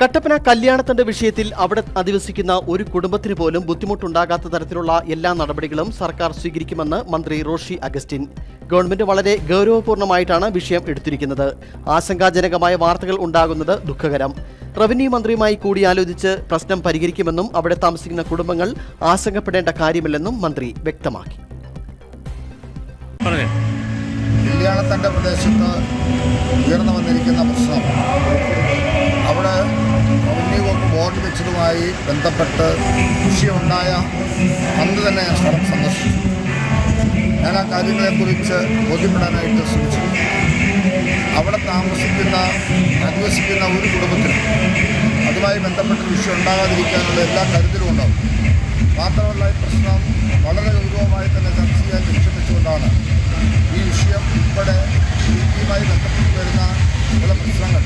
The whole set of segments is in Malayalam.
കട്ടപ്പന കല്യാണത്തിന്റെ വിഷയത്തിൽ അവിടെ അധിവസിക്കുന്ന ഒരു കുടുംബത്തിന് പോലും ബുദ്ധിമുട്ടുണ്ടാകാത്ത തരത്തിലുള്ള എല്ലാ നടപടികളും സർക്കാർ സ്വീകരിക്കുമെന്ന് മന്ത്രി റോഷി അഗസ്റ്റിൻ. ഗവൺമെന്റ് വളരെ ഗൗരവപൂർണമായിട്ടാണ് വിഷയം എടുത്തിരിക്കുന്നത്. ആശങ്കാജനകമായ വാർത്തകൾ ഉണ്ടാകുന്നത് ദുഃഖകരം. റവന്യൂ മന്ത്രിയുമായി കൂടിയാലോചിച്ച് പ്രശ്നം പരിഹരിക്കുമെന്നും അവിടെ താമസിക്കുന്ന കുടുംബങ്ങൾ ആശങ്കപ്പെടേണ്ട കാര്യമില്ലെന്നും മന്ത്രി വ്യക്തമാക്കി. കല്യാണത്തിന്റെ പ്രദേശത്ത് ഉയർന്നു വന്നിരിക്കുന്ന പ്രശ്നം. ബോർഡ് ബന്ധപ്പെട്ട് വിഷയമുണ്ടായ അന്ന് തന്നെ ഞാൻ സ്ഥലം സന്ദർശിച്ചു. ഞാൻ ആ കാര്യങ്ങളെക്കുറിച്ച് ബോധ്യപ്പെടാനായിട്ട് ശ്രമിച്ചു അവിടെ താമസിക്കുന്ന അധിവസിക്കുന്ന ഒരു കുടുംബത്തിൽ അതുമായി ബന്ധപ്പെട്ട വിഷയം ഉണ്ടാകാതിരിക്കാനുള്ള എല്ലാ കരുതലും ഉണ്ടാവും. മാത്രമല്ല ഈ പ്രശ്നം വളരെ ഗൗരവമായി തന്നെ ചർച്ച ചെയ്യാൻ ലക്ഷ്യം വെച്ചുകൊണ്ടാണ് ഈ വിഷയം ഉൾപ്പെടെ ഇതുമായി ബന്ധപ്പെട്ട് വരുന്ന ചില പ്രശ്നങ്ങൾ.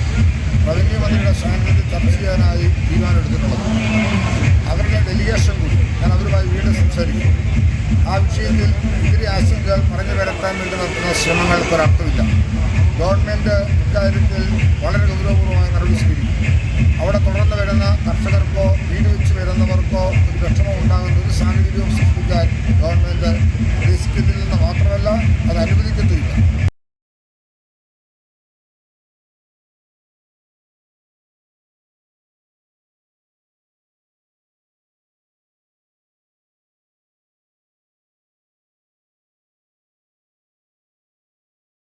റവന്യൂ മന്ത്രിയുടെ സാന്നിധ്യത്തിൽ ചർച്ച ചെയ്യാനായി തീരുമാനമെടുത്തിട്ടുള്ളത് അവരുടെ ഡെലിഗേഷൻ കൂടി. ഞാൻ അവരുമായി വീണ്ടും സംസാരിക്കും. ആ വിഷയത്തിൽ ഇത്തിരി ആശങ്കകൾ പറഞ്ഞു വരത്താൻ വേണ്ടി നടത്തുന്ന ശ്രമങ്ങൾക്ക് ഒരർത്ഥമില്ല. ഗവൺമെന്റ് ഇക്കാര്യത്തിൽ വളരെ ഗൗരവപൂർവമായി